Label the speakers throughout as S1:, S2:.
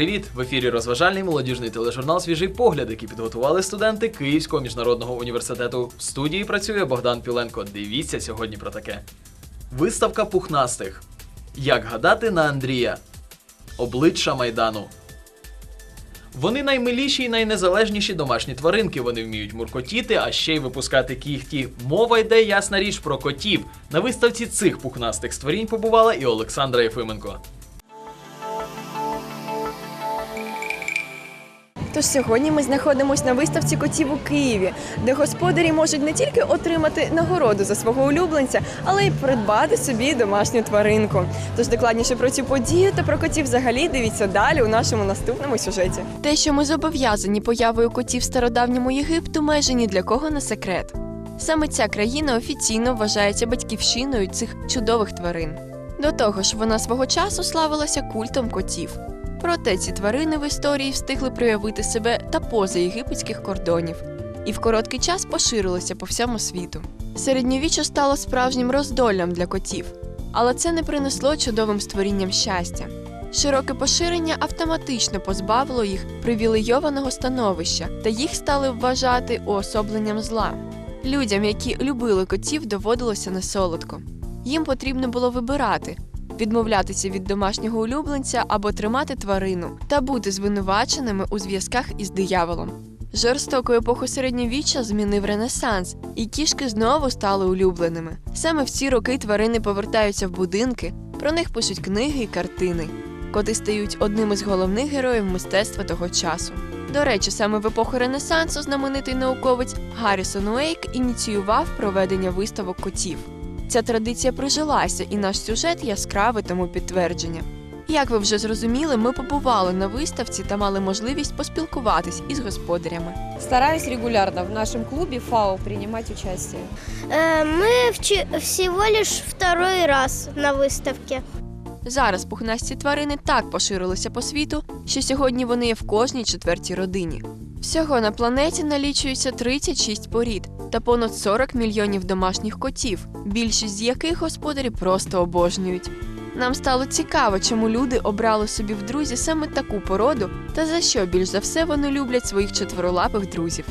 S1: Привіт! В ефірі розважальний молодіжний тележурнал Свіжий погляд, який підготували студенти Київського міжнародного університету. В студії працює Богдан Піленко. Дивіться сьогодні про таке. Виставка пухнастих. Як гадати на Андрія. Обличчя Майдану. Вони наймиліші і найнезалежніші домашні тваринки. Вони вміють муркотіти, а ще й випускати кіхті. Мова йде ясна річ про котів. На виставці цих пухнастих створінь побувала і Олександра Єфименко.
S2: Тож сьогодні ми знаходимося на виставці котів у Києві, де господарі можуть не тільки отримати нагороду за свого улюбленця, але й придбати собі домашню тваринку. Тож докладніше про цю подію та про котів взагалі дивіться далі у нашому наступному сюжеті. Те, що ми зобов'язані появою котів стародавньому Єгипту, майже ні для кого не секрет. Саме ця країна офіційно вважається батьківщиною цих чудових тварин. До того ж, вона свого часу славилася культом котів. Проте ці тварини в історії встигли проявити себе та поза єгипетських кордонів, і в короткий час поширилися по всьому світу. Середньовіччя стало справжнім роздоллям для котів, але це не принесло чудовим створінням щастя. Широке поширення автоматично позбавило їх привілейованого становища, та їх стали вважати уособленням зла. Людям, які любили котів, доводилося несолодко. Їм потрібно було вибирати, відмовлятися від домашнього улюбленця або тримати тварину та бути звинуваченими у зв'язках із дияволом. Жорстоку епоху середньовіччя змінив Ренесанс, і кішки знову стали улюбленими. Саме в ці роки тварини повертаються в будинки, про них пишуть книги і картини. Коти стають одним із головних героїв мистецтва того часу. До речі, саме в епоху Ренесансу знаменитий науковець Гаррісон Уейк ініціював проведення виставок котів. Ця традиція прижилася, і наш сюжет яскраве тому підтвердження. Як ви вже зрозуміли, ми побували на виставці та мали можливість поспілкуватись із господарями.
S3: Стараюсь регулярно в нашем клубе ФАО принимать участие.
S4: Э, Мы вчи- всего лишь второй раз на выставке.
S2: Зараз пухнасті тварини так поширилися по світу, що сьогодні вони є в кожній четвертій родині. Всього на планеті налічується 36 порід та понад 40 мільйонів домашніх котів, більшість з яких господарі просто обожнюють. Нам стало цікаво, чому люди обрали собі в друзі саме таку породу, та за що більш за все вони люблять своїх четверолапих друзів.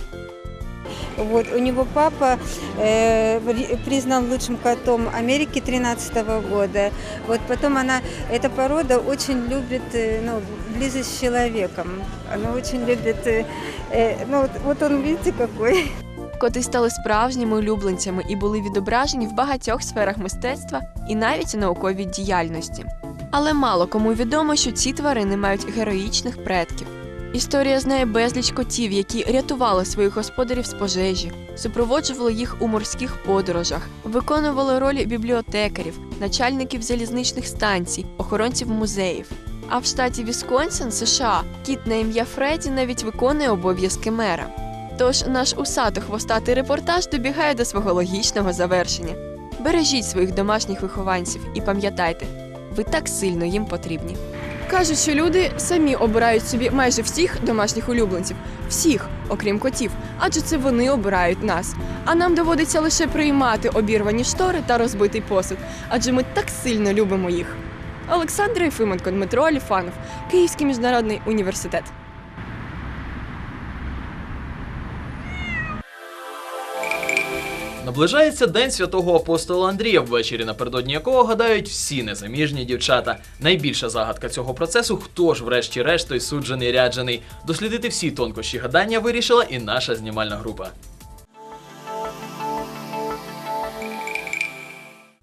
S5: Вот, у него папа э, ри- признан лучшим котом Америки 13 года. Вот потом она, эта порода очень любит э, ну, близость с человеком. Она очень любит, э, э, ну вот, вот он, видите, какой.
S2: Коти стали справжніми улюбленцями і були відображені в багатьох сферах мистецтва і навіть науковій діяльності. Але мало кому відомо, що ці тварини мають героїчних предків. Історія знає безліч котів, які рятували своїх господарів з пожежі, супроводжували їх у морських подорожах, виконували ролі бібліотекарів, начальників залізничних станцій, охоронців музеїв. А в штаті Вісконсин, США, кіт на ім'я Фредді навіть виконує обов'язки мера. Тож наш усато-хвостатий репортаж добігає до свого логічного завершення. Бережіть своїх домашніх вихованців і пам'ятайте, ви так сильно їм потрібні. Кажуть, що люди самі обирають собі майже всіх домашніх улюбленців, всіх, окрім котів, адже це вони обирають нас. А нам доводиться лише приймати обірвані штори та розбитий посуд, адже ми так сильно любимо їх. Олександр Єфименко, Дмитро Аліфанов, Київський міжнародний університет.
S1: Наближається День святого апостола Андрія, ввечері напередодні якого гадають всі незаміжні дівчата. Найбільша загадка цього процесу хто ж, врешті-решт, той суджений ряджений. Дослідити всі тонкощі гадання вирішила і наша знімальна група.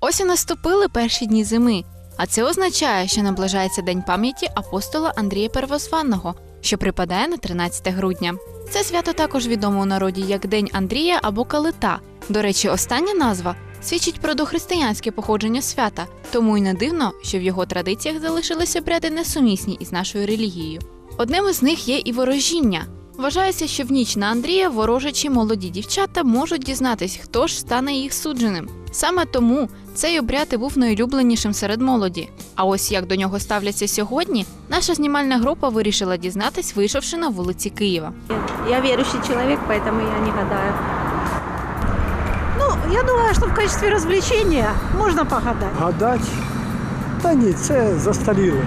S6: Ось і наступили перші дні зими, а це означає, що наближається День пам'яті апостола Андрія Первозванного, що припадає на 13 грудня. Це свято також відомо у народі як День Андрія або Калита. До речі, остання назва свідчить про дохристиянське походження свята, тому й не дивно, що в його традиціях залишилися обряди несумісні із нашою релігією. Одним із них є і ворожіння. Вважається, що в ніч на Андрія ворожачі молоді дівчата можуть дізнатись, хто ж стане їх судженим. Саме тому цей обряд і був найулюбленішим серед молоді. А ось як до нього ставляться сьогодні, наша знімальна група вирішила дізнатись, вийшовши на вулиці Києва.
S7: Я верующий человек, поэтому я не гадаю.
S8: Ну, я думаю, що в качестве развлечения можна погадати.
S9: Гадать? Та ні, це застаріло.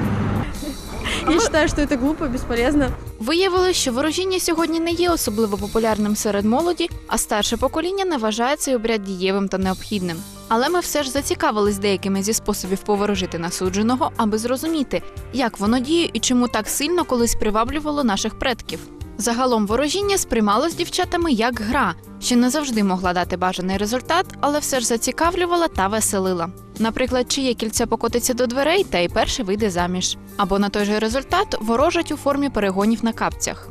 S7: Я вважаю, що це глупо, безполезно.
S6: Виявили, що ворожіння сьогодні не є особливо популярним серед молоді, а старше покоління не вважає цей обряд дієвим та необхідним. Але ми все ж зацікавились деякими зі способів поворожити насудженого, аби зрозуміти, як воно діє і чому так сильно колись приваблювало наших предків. Загалом ворожіння сприймалось дівчатами як гра, що не завжди могла дати бажаний результат, але все ж зацікавлювала та веселила. Наприклад, чиє кільце покотиться до дверей, та й перше вийде заміж. Або на той же результат ворожать у формі перегонів на капцях.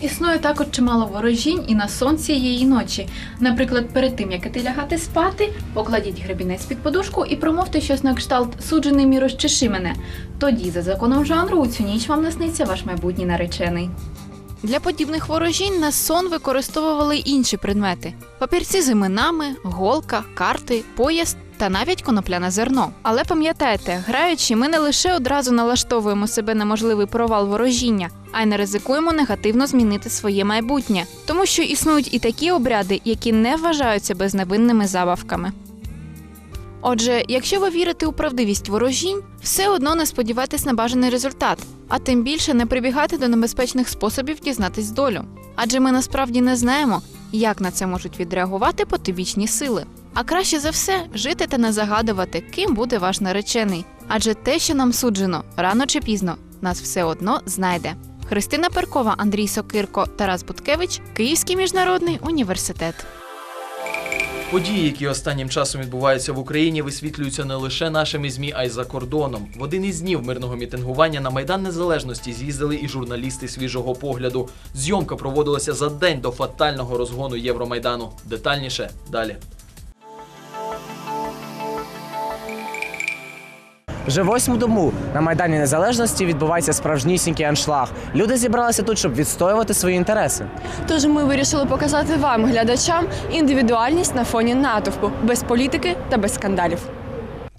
S6: Існує також чимало ворожінь і на сон цієї ночі. Наприклад, перед тим як іти лягати спати, покладіть гребінець під подушку і промовте щось на кшталт суджений мій розчеши мене. Тоді, за законом жанру, у цю ніч вам насниться ваш майбутній наречений. Для подібних ворожінь на сон використовували інші предмети: папірці з іменами, голка, карти, пояс та навіть конопляне зерно. Але пам'ятайте, граючи, ми не лише одразу налаштовуємо себе на можливий провал ворожіння, а й не ризикуємо негативно змінити своє майбутнє, тому що існують і такі обряди, які не вважаються безневинними забавками. Отже, якщо ви вірите у правдивість ворожінь, все одно не сподівайтесь на бажаний результат, а тим більше не прибігати до небезпечних способів дізнатись долю. Адже ми насправді не знаємо, як на це можуть відреагувати потибічні сили. А краще за все жити та не загадувати, ким буде ваш наречений. Адже те, що нам суджено, рано чи пізно, нас все одно знайде. Христина Перкова, Андрій Сокирко, Тарас Буткевич, Київський міжнародний університет.
S1: Події, які останнім часом відбуваються в Україні, висвітлюються не лише нашими змі, а й за кордоном. В один із днів мирного мітингування на майдан незалежності з'їздили і журналісти свіжого погляду. Зйомка проводилася за день до фатального розгону Євромайдану. Детальніше далі.
S9: Вже восьму дому на Майдані Незалежності відбувається справжнісінький аншлаг. Люди зібралися тут, щоб відстоювати свої інтереси.
S2: Тож ми вирішили показати вам, глядачам, індивідуальність на фоні натовпу, без політики та без скандалів.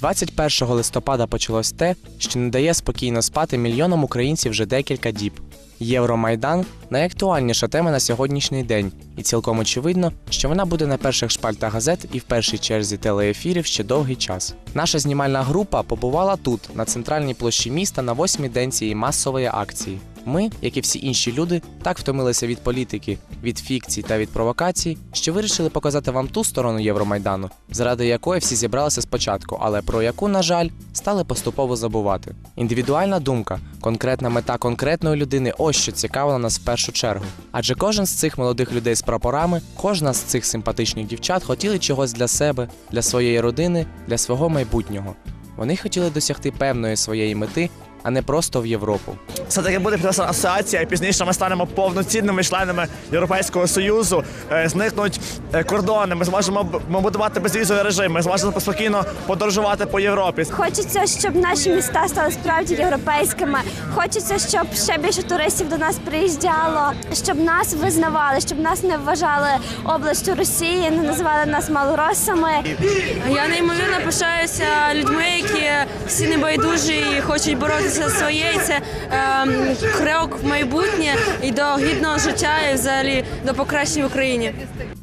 S9: 21 листопада почалось те, що не дає спокійно спати мільйонам українців вже декілька діб. Євромайдан найактуальніша тема на сьогоднішній день, і цілком очевидно, що вона буде на перших шпальтах газет і в першій черзі телеефірів ще довгий час. Наша знімальна група побувала тут, на центральній площі міста, на восьмій день цієї масової акції. Ми, як і всі інші люди, так втомилися від політики, від фікцій та від провокацій, що вирішили показати вам ту сторону Євромайдану, заради якої всі зібралися спочатку, але про яку, на жаль, стали поступово забувати. Індивідуальна думка, конкретна мета конкретної людини ось що цікавила нас в першу чергу. Адже кожен з цих молодих людей з прапорами, кожна з цих симпатичних дівчат хотіли чогось для себе, для своєї родини, для свого майбутнього. Вони хотіли досягти певної своєї мети, а не просто в Європу.
S10: Все таки буде підписана асоціація, і пізніше ми станемо повноцінними членами Європейського союзу. Е, Зникнуть е, кордони. Ми зможемо будувати безвізовий режим. Ми зможемо спокійно подорожувати по Європі.
S4: Хочеться, щоб наші міста стали справді європейськими. Хочеться, щоб ще більше туристів до нас приїжджало, щоб нас визнавали, щоб нас не вважали областю Росії, не називали нас малоросами.
S7: Я неймовірно пишаюся людьми, які всі небайдужі і хочуть боротися за своє. І це ем, крок в майбутнє і до гідного життя, і взагалі до покращення в Україні.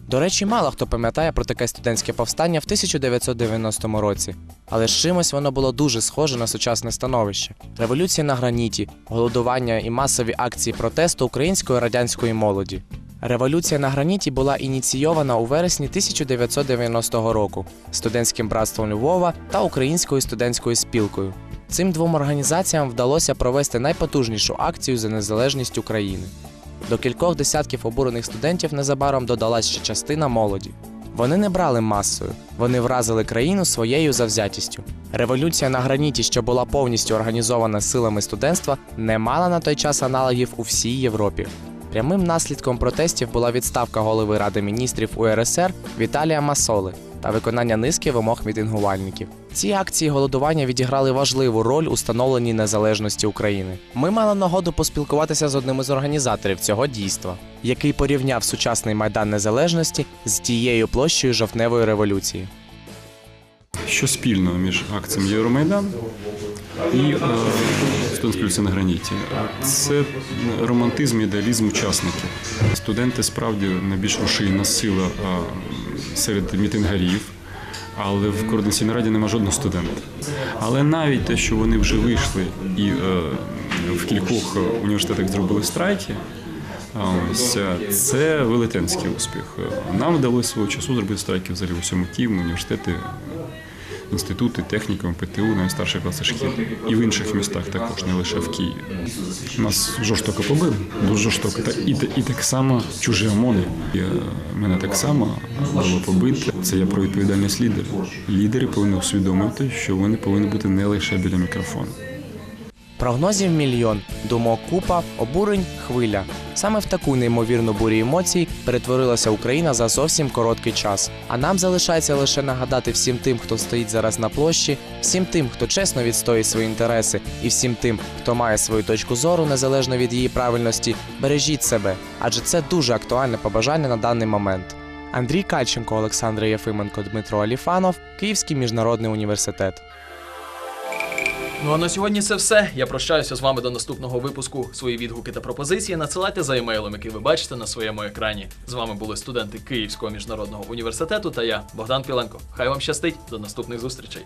S9: До речі, мало хто пам'ятає про таке студентське повстання в 1990 році, але з чимось воно було дуже схоже на сучасне становище: революція на граніті, голодування і масові акції протесту української радянської молоді. Революція на граніті була ініційована у вересні 1990 року студентським братством Львова та Українською студентською спілкою. Цим двом організаціям вдалося провести найпотужнішу акцію за незалежність України. До кількох десятків обурених студентів незабаром додалась ще частина молоді. Вони не брали масою, вони вразили країну своєю завзятістю. Революція на граніті, що була повністю організована силами студентства, не мала на той час аналогів у всій Європі. Прямим наслідком протестів була відставка голови Ради міністрів УРСР Віталія Масоли та виконання низки вимог мітингувальників. Ці акції голодування відіграли важливу роль у становленні незалежності України. Ми мали нагоду поспілкуватися з одним із організаторів цього дійства, який порівняв сучасний майдан незалежності з тією площею жовтневої революції.
S11: Що спільного між акціями Євромайдан і е, революцією на граніті? Це романтизм ідеалізм учасників. Студенти справді найбільш рушійна сила серед мітингарів. Але в координаційній раді нема жодного студента. Але навіть те, що вони вже вийшли і е, в кількох університетах зробили страйки. Ось е, це велетенський успіх. Нам вдалося свого часу зробити страйки взагалі у всьому Києві, університети, інститути, технікум, ПТУ, навіть старші класи шкіл. І в інших містах також, не лише в Києві. Нас жорстоко побили, дуже жорстоко. Та і, і так само чужі ОМОНи. Е, мене так само було побити. Це я про відповідальність лідерів. Лідери повинні усвідомити, що вони повинні бути не лише біля мікрофону.
S9: Прогнозів мільйон, думок купа, обурень хвиля. Саме в таку неймовірну бурю емоцій перетворилася Україна за зовсім короткий час. А нам залишається лише нагадати всім тим, хто стоїть зараз на площі, всім тим, хто чесно відстоює свої інтереси, і всім тим, хто має свою точку зору незалежно від її правильності, бережіть себе, адже це дуже актуальне побажання на даний момент. Андрій Кальченко, Олександр Єфименко, Дмитро Аліфанов, Київський міжнародний університет.
S1: Ну а на сьогодні це все. Я прощаюся з вами до наступного випуску. Свої відгуки та пропозиції надсилайте за емейлом, який ви бачите на своєму екрані. З вами були студенти Київського міжнародного університету та я, Богдан Піленко. Хай вам щастить. До наступних зустрічей.